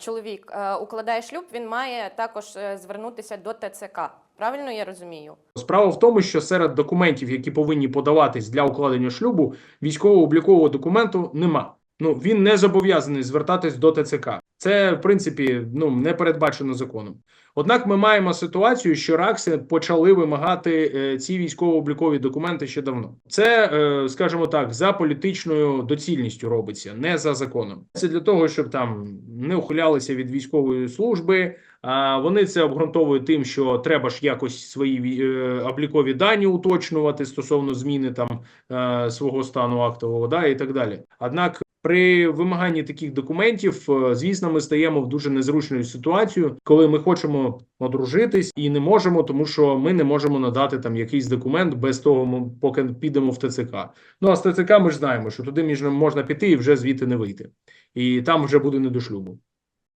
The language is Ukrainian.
чоловік е, укладає шлюб, він має також е, звернутися до ТЦК. Правильно я розумію? Справа в тому, що серед документів, які повинні подаватись для укладення шлюбу, військово-облікового документу нема. Ну він не зобов'язаний звертатись до ТЦК. Це в принципі ну не передбачено законом. Однак ми маємо ситуацію, що РАКСи почали вимагати е, ці військово-облікові документи ще давно. Це, е, скажімо так, за політичною доцільністю робиться, не за законом. Це для того, щоб там не ухилялися від військової служби. А вони це обґрунтовують тим, що треба ж якось свої е, облікові дані уточнювати стосовно зміни там е, свого стану актового, да і так далі. Однак. При вимаганні таких документів, е, звісно, ми стаємо в дуже незручну ситуацію, коли ми хочемо одружитись і не можемо, тому що ми не можемо надати там якийсь документ без того, ми поки підемо в ТЦК. Ну а з ТЦК ми ж знаємо, що туди можна піти і вже звідти не вийти, і там вже буде не до шлюбу.